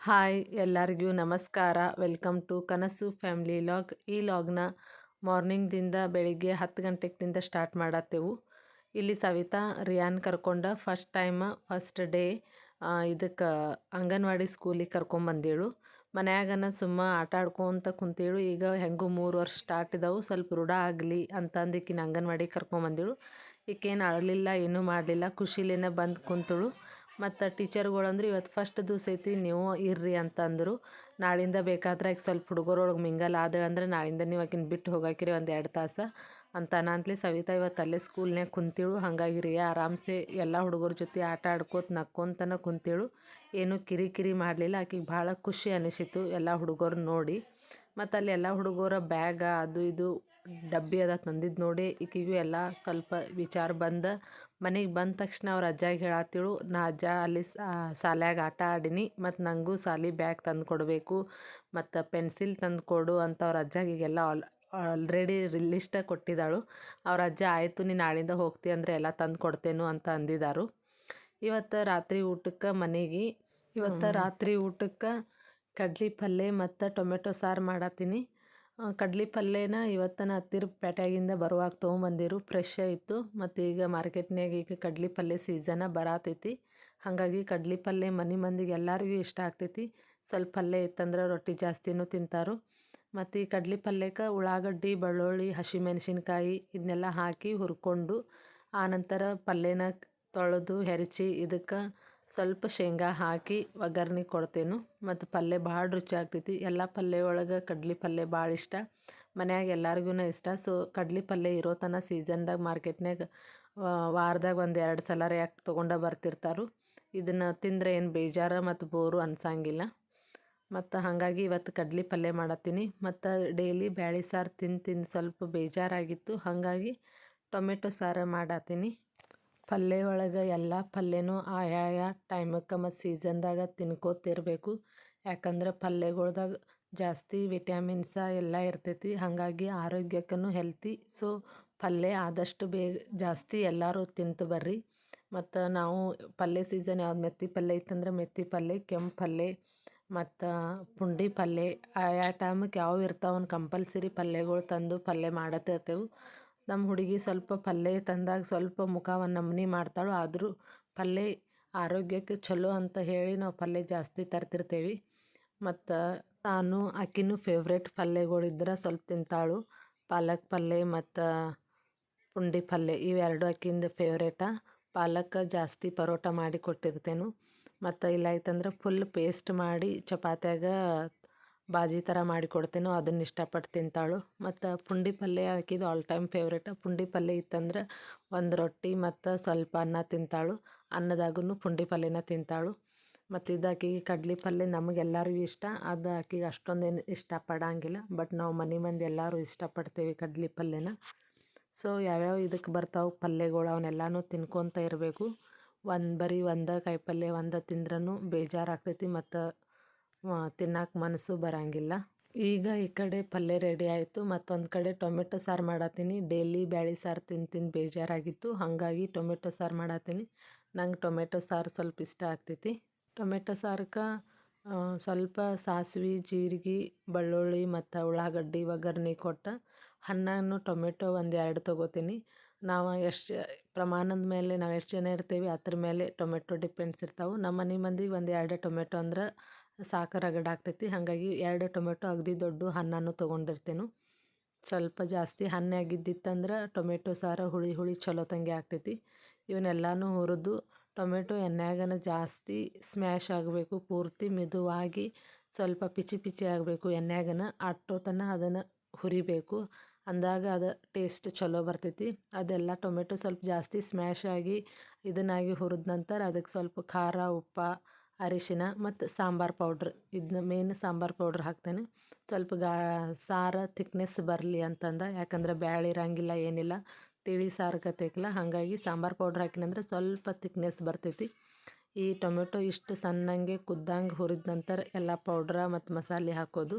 Hi ಎಲ್ಲರಿಗೂ ನಮಸ್ಕಾರ. Welcome to Kanasu family vlog. ಈ ಲಾಗ್ನ ಮಾರ್ನಿಂಗ್ದಿಂದ ಬೆಳಿಗ್ಗೆ ಹತ್ತು ಗಂಟೆಗಿಂದ ಸ್ಟಾರ್ಟ್ ಮಾಡತ್ತೆವು. ಇಲ್ಲಿ ಸವಿತಾ, ರಿಯಾನ್ ಕರ್ಕೊಂಡ ಫಸ್ಟ್ ಟೈಮ್, ಫಸ್ಟ್ ಡೇ ಇದಕ್ಕೆ ಅಂಗನವಾಡಿ ಸ್ಕೂಲಿಗೆ ಕರ್ಕೊಂಬಂದೇಳು ಮನ್ಯಾಗನ ಸುಮ್ಮ ಆಟ ಆಡ್ಕೊಂತ ಕುಂತೇಳು. ಈಗ ಹೆಂಗೂ ಮೂರು ವರ್ಷ ಸ್ಟಾರ್ಟ್ ಇದಾವು. ಸ್ವಲ್ಪ ರೂಢ ಆಗಲಿ ಅಂತಂದು ಈಕಿನ ಅಂಗನವಾಡಿಗೆ ಕರ್ಕೊಂಬಂದೇಳು ಈಕೇನು ಅಳಲಿಲ್ಲ, ಏನೂ ಮಾಡಲಿಲ್ಲ. ಖುಷಿಲೇನೆ ಬಂದು ಕುಂತಳು. ಮತ್ತು ಟೀಚರ್ಗಳು ಅಂದ್ರೆ ಇವತ್ತು ಫಸ್ಟ್ ದಿವಸ ಐತಿ, ನೀವು ಇರ್ರಿ ಅಂತಂದರು. ನಾಳಿಂದ ಬೇಕಾದ್ರೆ ಈಗ ಸ್ವಲ್ಪ ಹುಡುಗರೊಳಗೆ ಮಿಂಗಲ್ ಆದಳು ಅಂದ್ರೆ ನಾಳಿಂದ ನೀವು ಆಕಿನ ಬಿಟ್ಟು ಹೋಗಾಕಿರಿ ಒಂದು ಎರಡು ತಾಸು. ಅಂತ ನಾನ್ತ್ಲಿ ಸವಿತಾ ಇವತ್ತು ಅಲ್ಲೇ ಸ್ಕೂಲ್ನ್ಯಾಗ ಕುಂತಿಳು ಹಾಗಾಗಿ ರೀ ಆರಾಮ್ಸೆ ಎಲ್ಲ ಹುಡುಗರ ಜೊತೆ ಆಟ ಆಡ್ಕೋತ ನಕ್ಕೊಂತನ ಕುಂತಿಳು. ಏನೂ ಕಿರಿಕಿರಿ ಮಾಡಲಿಲ್ಲ, ಆಕಿಗೆ ಭಾಳ ಖುಷಿ ಅನಿಸಿತು ಎಲ್ಲ ಹುಡುಗರು ನೋಡಿ. ಮತ್ತು ಅಲ್ಲಿ ಎಲ್ಲ ಹುಡುಗರ ಬ್ಯಾಗ ಅದು ಇದು ಡಬ್ಬಿ ಅದ ತಂದಿದ್ದು ನೋಡಿ ಈಕಿಗೂ ಎಲ್ಲ ಸ್ವಲ್ಪ ವಿಚಾರ ಬಂದ. ಮನೆಗೆ ಬಂದ ತಕ್ಷಣ ಅವ್ರ ಅಜ್ಜಾಗೆ ಹೇಳತ್ತಿಳು ನಾ ಅಜ್ಜ ಅಲ್ಲಿ ಶಾಲ್ಯಾಗ ಆಟ ಆಡಿನಿ ಮತ್ತು ನನಗೂ ಶಾಲಿ ಬ್ಯಾಗ್ ತಂದು ಕೊಡಬೇಕು ಮತ್ತು ಪೆನ್ಸಿಲ್ ತಂದು ಕೊಡು ಅಂತ ಅವ್ರ ಅಜ್ಜಾಗಿಗೆಲ್ಲ ಆಲ್ ಆಲ್ರೆಡಿ ಲಿಸ್ಟ ಕೊಟ್ಟಿದ್ದಾಳು. ಅವ್ರ ಅಜ್ಜ ಆಯಿತು ನೀನು ನಾಳಿಂದ ಹೋಗ್ತಿ ಅಂದರೆ ಎಲ್ಲ ತಂದು ಕೊಡ್ತೇನು ಅಂತ ಅಂದಿದ್ದಾರು ಇವತ್ತು ರಾತ್ರಿ ಊಟಕ್ಕೆ ಮನೆಗೆ ಇವತ್ತು ರಾತ್ರಿ ಊಟಕ್ಕೆ ಕಡ್ಲಿ ಪಲ್ಯ ಮತ್ತು ಟೊಮೆಟೊ ಸಾರು ಮಾಡತ್ತೀನಿ ಕಡ್ಲಿ ಪಲ್ಯನ ಇವತ್ತನ ಹತ್ತಿರ ಪೇಟ್ಯಾಗಿಂದ ಬರುವಾಗ ತೊಗೊಂಬಂದಿರು. ಫ್ರೆಶ್ ಇತ್ತು ಮತ್ತು ಈಗ ಮಾರ್ಕೆಟ್ನಾಗ ಈಗ ಕಡ್ಲಿ ಪಲ್ಯ ಸೀಸನ ಬರಾತೈತಿ. ಹಾಗಾಗಿ ಕಡ್ಲಿ ಪಲ್ಯ ಮನೆ ಮಂದಿಗೆ ಎಲ್ಲರಿಗೂ ಇಷ್ಟ ಆಗ್ತೈತಿ. ಸ್ವಲ್ಪ ಪಲ್ಯ ಇತ್ತಂದ್ರೆ ರೊಟ್ಟಿ ಜಾಸ್ತಿನೂ ತಿಂತಾರು. ಮತ್ತು ಈ ಕಡ್ಲಿ ಪಲ್ಯಕ್ಕೆ ಉಳ್ಳಾಗಡ್ಡಿ, ಬೆಳ್ಳುಳ್ಳಿ, ಹಸಿಮೆಣಸಿನ್ಕಾಯಿ ಇದನ್ನೆಲ್ಲ ಹಾಕಿ ಹುರ್ಕೊಂಡು ಆನಂತರ ಪಲ್ಯನ ತೊಳೆದು ಹೆರಚಿ ಇದಕ್ಕೆ ಸ್ವಲ್ಪ ಶೇಂಗಾ ಹಾಕಿ ಒಗ್ಗರ್ಣೆ ಕೊಡ್ತೇನೆ. ಮತ್ತು ಪಲ್ಯ ಭಾಳ ರುಚಿ ಆಗ್ತೈತಿ. ಎಲ್ಲ ಪಲ್ಯ ಒಳಗೆ ಕಡ್ಲಿ ಪಲ್ಯ ಭಾಳ ಇಷ್ಟ. ಮನ್ಯಾಗ ಎಲ್ಲರಿಗೂ ಇಷ್ಟ. ಸೊ ಕಡ್ಲಿ ಪಲ್ಯ ಇರೋ ತನಕ ಸೀಸನ್ದಾಗ ಮಾರ್ಕೆಟ್ನಾಗ ವಾರದಾಗ ಒಂದು ಎರಡು ಸಲ ಯಾಕೆ ತೊಗೊಂಡ ಬರ್ತಿರ್ತಾರೆ. ಇದನ್ನು ತಿಂದರೆ ಏನು ಬೇಜಾರು ಮತ್ತು ಬೋರು ಅನ್ಸಂಗಿಲ್ಲ. ಮತ್ತು ಹಾಗಾಗಿ ಇವತ್ತು ಕಡ್ಲಿ ಪಲ್ಯ ಮಾಡತ್ತೀನಿ. ಮತ್ತು ಡೈಲಿ ಬ್ಯಾಳಿ ಸಾರು ತಿಂದು ತಿಂದು ಸ್ವಲ್ಪ ಬೇಜಾರಾಗಿತ್ತು. ಹಾಗಾಗಿ ಟೊಮೆಟೊ ಸಾರು ಮಾಡತ್ತೀನಿ. ಪಲ್ಯ ಒಳಗೆ ಎಲ್ಲ ಪಲ್ಯನೂ ಆಯಾಯ ಟೈಮಕ್ಕೆ ಮತ್ತು ಸೀಸನ್ದಾಗ ತಿನ್ಕೋತಿರಬೇಕು. ಯಾಕಂದ್ರೆ ಪಲ್ಯಗಳ್ದಾಗ ಜಾಸ್ತಿ ವಿಟ್ಯಾಮಿನ್ಸ ಎಲ್ಲ ಇರ್ತೈತಿ. ಹಾಗಾಗಿ ಆರೋಗ್ಯಕ್ಕೂ ಹೆಲ್ತಿ ಸೊ ಪಲ್ಯ ಆದಷ್ಟು ಬೇಗ ಜಾಸ್ತಿ ಎಲ್ಲರೂ ತಿಂತು ಬರ್ರಿ. ಮತ್ತು ನಾವು ಪಲ್ಯ ಸೀಸನ್ ಯಾವ್ದು ಮೆತ್ತಿ ಪಲ್ಯ ಇತ್ತಂದ್ರೆ ಮೆತ್ತಿ ಪಲ್ಯ, ಕೆಂಪು ಪಲ್ಯ, ಮತ್ತು ಪುಂಡಿ ಪಲ್ಯ. ಆಯಾ ಟೈಮಕ್ಕೆ ಯಾವ ಇರ್ತಾವನ್ ಕಂಪಲ್ಸರಿ ಪಲ್ಯಗಳು ತಂದು ಪಲ್ಯ ಮಾಡತ್ತಿರ್ತೇವೆ ನಮ್ಮ ಹುಡುಗಿ ಸ್ವಲ್ಪ ಪಲ್ಯ ತಂದಾಗ ಸ್ವಲ್ಪ ಮುಖವನ್ನು ನಮನಿ ಮಾಡ್ತಾಳು ಆದರೂ ಪಲ್ಯ ಆರೋಗ್ಯಕ್ಕೆ ಚಲೋ ಅಂತ ಹೇಳಿ ನಾವು ಪಲ್ಯ ಜಾಸ್ತಿ ತರ್ತಿರ್ತೇವೆ. ಮತ್ತು ತಾನು ಆಕಿನೂ ಫೇವ್ರೇಟ್ ಪಲ್ಯಗಳಿದ್ರೆ ಸ್ವಲ್ಪ ತಿಂತಾಳು. ಪಾಲಕ್ ಪಲ್ಯ ಮತ್ತು ಪುಂಡಿ ಪಲ್ಯ ಇವೆರಡು ಆಕಿಂದು ಫೇವ್ರೇಟ ಪಾಲಕ್ ಜಾಸ್ತಿ ಪರೋಟ ಮಾಡಿ ಕೊಟ್ಟಿರ್ತೇನು. ಮತ್ತು ಇಲ್ಲ ಆಯ್ತಂದ್ರೆ ಫುಲ್ ಪೇಸ್ಟ್ ಮಾಡಿ ಚಪಾತ್ಯಾಗ ಬಾಜಿ ಥರ ಮಾಡಿ ಕೊಡ್ತೇನೋ ಅದನ್ನು ಇಷ್ಟಪಟ್ಟು ತಿಂತಾಳು. ಮತ್ತು ಪುಂಡಿ ಪಲ್ಯ ಆಕಿದು ಆಲ್ ಟೈಮ್ ಫೇವ್ರೇಟ್ ಪುಂಡಿ ಪಲ್ಯ ಇತ್ತಂದ್ರೆ ಒಂದು ರೊಟ್ಟಿ ಮತ್ತು ಸ್ವಲ್ಪ ಅನ್ನ ತಿಂತಾಳು. ಅನ್ನದಾಗೂ ಪುಂಡಿ ಪಲ್ಯನ ತಿಂತಾಳು. ಮತ್ತು ಇದು ಆಕಿಗೆ ಕಡ್ಲಿ ಪಲ್ಯ ನಮಗೆಲ್ಲರಿಗೂ ಇಷ್ಟ. ಅದು ಆಕಿಗೆ ಅಷ್ಟೊಂದೇನು ಇಷ್ಟಪಡಂಗಿಲ್ಲ. ಬಟ್ ನಾವು ಮನೆ ಮಂದಿ ಎಲ್ಲರೂ ಇಷ್ಟಪಡ್ತೀವಿ ಕಡ್ಲಿ ಪಲ್ಯನ. ಸೊ ಯಾವ್ಯಾವ ಇದಕ್ಕೆ ಬರ್ತಾವೆ ಪಲ್ಯಗಳು ಅವನ್ನೆಲ್ಲನೂ ತಿನ್ಕೊತ ಇರಬೇಕು. ಒಂದು ಬರೀ ಒಂದು ಕಾಯಿಪಲ್ಯ ಒಂದು ತಿಂದ್ರೂ ಬೇಜಾರಾಗ್ತೈತಿ ಮತ್ತು ತಿನ್ನಕ್ಕೆ ಮನಸ್ಸು ಬರೋಂಗಿಲ್ಲ. ಈಗ ಈ ಕಡೆ ಪಲ್ಯ ರೆಡಿ ಆಯಿತು. ಮತ್ತೊಂದು ಕಡೆ ಟೊಮೆಟೊ ಸಾರು ಮಾಡತ್ತೀನಿ ಡೈಲಿ ಬ್ಯಾಳಿ ಸಾರು ತಿಂದು ತಿಂದು ಬೇಜಾರಾಗಿತ್ತು. ಹಾಗಾಗಿ ಟೊಮೆಟೊ ಸಾರು ಮಾಡತ್ತೀನಿ ನಂಗೆ ಟೊಮೆಟೊ ಸಾರು ಸ್ವಲ್ಪ ಇಷ್ಟ ಆಗ್ತೈತಿ. ಟೊಮೆಟೊ ಸಾರಕ್ಕೆ ಸ್ವಲ್ಪ ಸಾಸಿವೆ, ಜೀರಿಗೆ, ಬೆಳ್ಳುಳ್ಳಿ ಮತ್ತು ಉಳ್ಳಾಗಡ್ಡಿ ಒಗ್ಗರ್ಣೆ ಕೊಟ್ಟು ಹಣ್ಣನ್ನು ಟೊಮೆಟೊ ಒಂದು ಎರಡು ತೊಗೋತೀನಿ. ನಾವು ಎಷ್ಟು ಪ್ರಮಾಣದ ಮೇಲೆ ನಾವು ಎಷ್ಟು ಜನ ಇರ್ತೀವಿ ಅದ್ರ ಮೇಲೆ ಟೊಮೆಟೊ ಡಿಪೆಂಡ್ಸ್ ಇರ್ತಾವೆ. ನಮ್ಮ ಮನೆ ಮಂದಿಗೆ ಒಂದು ಎರಡು ಟೊಮೆಟೊ ಅಂದ್ರೆ ಸಾಕು ರಗಡ್ ಆಗ್ತೈತಿ. ಹಾಗಾಗಿ ಎರಡು ಟೊಮೆಟೊ ಅಗದಿ ದೊಡ್ಡ ಹಣ್ಣನ್ನು ತೊಗೊಂಡಿರ್ತೇನೆ. ಸ್ವಲ್ಪ ಜಾಸ್ತಿ ಹಣ್ಣಾಗಿದ್ದಿತ್ತಂದ್ರೆ ಟೊಮೆಟೊ ಸಾರು ಹುಳಿ ಹುಳಿ ಚಲೋ ತಂಗೆ ಆಗ್ತೈತಿ. ಇವನ್ನೆಲ್ಲನೂ ಹುರಿದು ಟೊಮೆಟೊ ಎಣ್ಣೆಯಾಗನ ಜಾಸ್ತಿ ಸ್ಮ್ಯಾಶ್ ಆಗಬೇಕು. ಪೂರ್ತಿ ಮೆದುವಾಗಿ ಸ್ವಲ್ಪ ಪಿಚಿ ಪಿಚಿ ಆಗಬೇಕು. ಎಣ್ಣೆಯಾಗನ ಅಟ್ಟೋ ತನಕ ಅದನ್ನು ಹುರಿಬೇಕು. ಅಂದಾಗ ಅದು ಟೇಸ್ಟ್ ಚಲೋ ಬರ್ತೈತಿ. ಅದೆಲ್ಲ ಟೊಮೆಟೊ ಸ್ವಲ್ಪ ಜಾಸ್ತಿ ಸ್ಮ್ಯಾಶ್ ಆಗಿ ಇದನ್ನಾಗಿ ಹುರಿದ ನಂತರ ಅದಕ್ಕೆ ಸ್ವಲ್ಪ ಖಾರ, ಉಪ್ಪು ಅರಿಶಿನ ಮತ್ತು ಸಾಂಬಾರು ಪೌಡ್ರ್ ಇದನ್ನ ಮೇನ್ ಸಾಂಬಾರು ಪೌಡ್ರ್ ಹಾಕ್ತೇನೆ. ಸ್ವಲ್ಪ ಗಾ, ಸಾರ ತಿಕ್ನೆಸ್ ಬರಲಿ ಅಂತಂದ, ಯಾಕಂದ್ರೆ ಬ್ಯಾಳಿ ಇರಂಗಿಲ್ಲ, ಏನಿಲ್ಲ. ತಿಳಿ ಸಾರು ಕತೆಕಲ್ಲ ಹಾಗಾಗಿ ಸಾಂಬಾರು ಪೌಡ್ರ್ ಹಾಕಿನಂದ್ರೆ ಸ್ವಲ್ಪ ತಿಕ್ನೆಸ್ ಬರ್ತೈತಿ. ಈ ಟೊಮೆಟೊ ಇಷ್ಟು ಸಣ್ಣಂಗೆ ಕುದ್ದಂಗೆ ಹುರಿದ ನಂತರ ಎಲ್ಲ ಪೌಡ್ರ ಮತ್ತು ಮಸಾಲೆ ಹಾಕೋದು.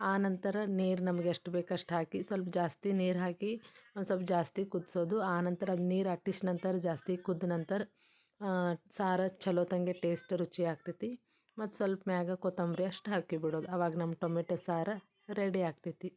ಆ ನಂತರ ನೀರು ನಮಗೆ ಎಷ್ಟು ಬೇಕಷ್ಟು ಹಾಕಿ, ಸ್ವಲ್ಪ ಜಾಸ್ತಿ ನೀರು ಹಾಕಿ, ಒಂದು ಸ್ವಲ್ಪ ಜಾಸ್ತಿ ಕುದಿಸೋದು. ಆ ನಂತರ ಅದು ನೀರು ಅಟ್ಟಿದ ನಂತರ ಜಾಸ್ತಿ ಕುದ್ದ ನಂತರ ಸಾರು ಚಲೋ ತಂಗೆ ಟೇಸ್ಟ್ ರುಚಿ ಆಗ್ತೈತಿ. ಮತ್ತು ಸ್ವಲ್ಪ ಮ್ಯಾಗ ಕೊತ್ತಂಬರಿ ಅಷ್ಟು ಹಾಕಿಬಿಡೋದು ಅವಾಗ ನಮ್ಮ ಟೊಮೆಟೊ ಸಾರು ರೆಡಿ ಆಗ್ತೈತಿ.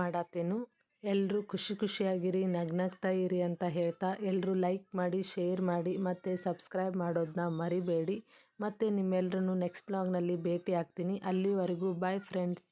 ಮಾಡತ್ತೇನು. ಎಲ್ಲರೂ ಖುಷಿ ಖುಷಿಯಾಗಿರಿ ನಗ್ನಗ್ತಾ ಇರಿ ಅಂತ ಹೇಳ್ತಾ ಎಲ್ಲರೂ ಲೈಕ್ ಮಾಡಿ ಶೇರ್ ಮಾಡಿ ಮತ್ತು ಸಬ್ಸ್ಕ್ರೈಬ್ ಮಾಡೋದನ್ನ ಮರಿಬೇಡಿ. ಮತ್ತು ನಿಮ್ಮೆಲ್ಲರೂ ನೆಕ್ಸ್ಟ್ ಲಾಗ್ನಲ್ಲಿ ಭೇಟಿ ಆಗ್ತೀನಿ. ಅಲ್ಲಿವರೆಗೂ ಬಾಯ್ ಫ್ರೆಂಡ್ಸ್